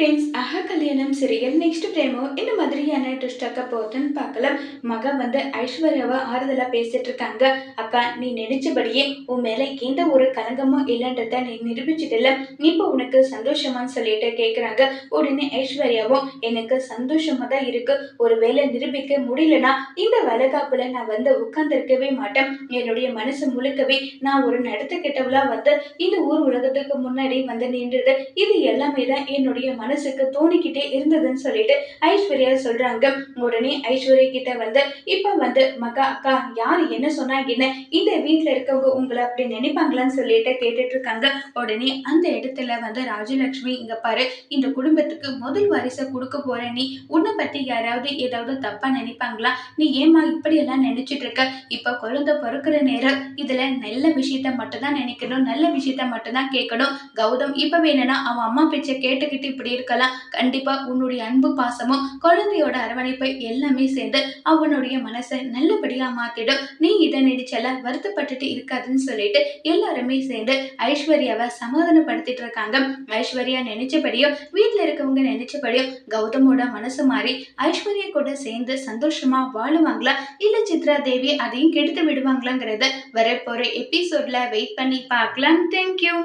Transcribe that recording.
Friends அஹா கல்யாணம் serial next பிரேமோ இந்த மாதிரியான ட்விஸ்டாக்க போகுதுன்னு பார்க்கலாம். மக வந்து ஐஸ்வர்யாவை ஆறுதலா பேசிட்டு இருக்காங்க. அக்கா நீ நினைச்சபடியே உன் மேலே எந்த ஒரு கலங்கமும் இல்லைன்றத நீ நிரூபிச்சிட்டல இப்போ உனக்கு சந்தோஷமான்னு சொல்லிட்டு கேட்குறாங்க உடனே ஐஸ்வர்யாவும் எனக்கு சந்தோஷமா தான் இருக்கு. ஒரு வேலை நிரூபிக்க முடியலனா இந்த வளகாப்புல நான் வந்து உட்கார்ந்துருக்கவே மாட்டேன். என்னுடைய மனசு முழுக்கவே நான் ஒரு நடத்துக்கிட்டவளா வந்து இந்த ஊர் உலகத்துக்கு முன்னாடி வந்து நின்றது. இது எல்லாமே தான் என்னுடைய மனசுக்கு தோணிக்கிட்டே இருந்ததுன்னு சொல்லிட்டு ஐஸ்வர்யா சொல்றாங்க. உடனே ஐஸ்வர்யா கிட்ட வந்து இப்ப வந்து மகா அக்கா யார் என்ன சொன்னா என்ன இந்த வீட்டுல இருக்கவங்க உங்களை அப்படி நினைப்பாங்களான்னு சொல்லிட்டு கேட்டுட்டு இருக்காங்க. உடனே அந்த இடத்துல வந்து ராஜலட்சுமி இங்க பாரு இந்த குடும்பத்துக்கு முதல் வாரிசை கொடுக்க போற நீ உன்னை பத்தி யாராவது ஏதாவது தப்பா நினைப்பாங்களா? நீ ஏமா இப்படி எல்லாம் நினைச்சிட்டு இருக்க? இப்ப குழந்தை பிறக்கிற நேரம் இதுல நல்ல விஷயத்த மட்டும்தான் நினைக்கணும் நல்ல விஷயத்த மட்டும்தான் கேட்கணும். கௌதம் இப்ப வேணும்னா அவன் அம்மா பேச்சை கேட்டுக்கிட்டு இப்படி இருக்கலாம். கண்டிப்பா உன்னுடைய அன்பு பாசமும் குழந்தையோட அரவணைப்பை எல்லாமே சேர்ந்து அவனுடைய மனசை நல்லபடியா மாத்திடும். நீ இதை நினைச்சல வருத்தப்பட்டுட்டு இருக்காதுன்னு சொல்லிட்டு எல்லாருமே சேர்ந்து ஐஸ்வர்யாவை சமாதானப்படுத்திட்டு இருக்காங்க. ஐஸ்வர்யா நினைச்சபடியும் வீட்டுல இருக்கவங்க நினைச்சபடியும் கௌதமோட மனசு மாறி ஐஸ்வர்யா கூட சேர்ந்து சந்தோஷமா வாழுவாங்களா? இல்ல சித்ரா தேவி அதையும் கெடுத்து விடுவாங்களாங்கிறத வரப்போற எபிசோட்ல வெயிட் பண்ணி பார்க்கலாம் தேங்க்யூ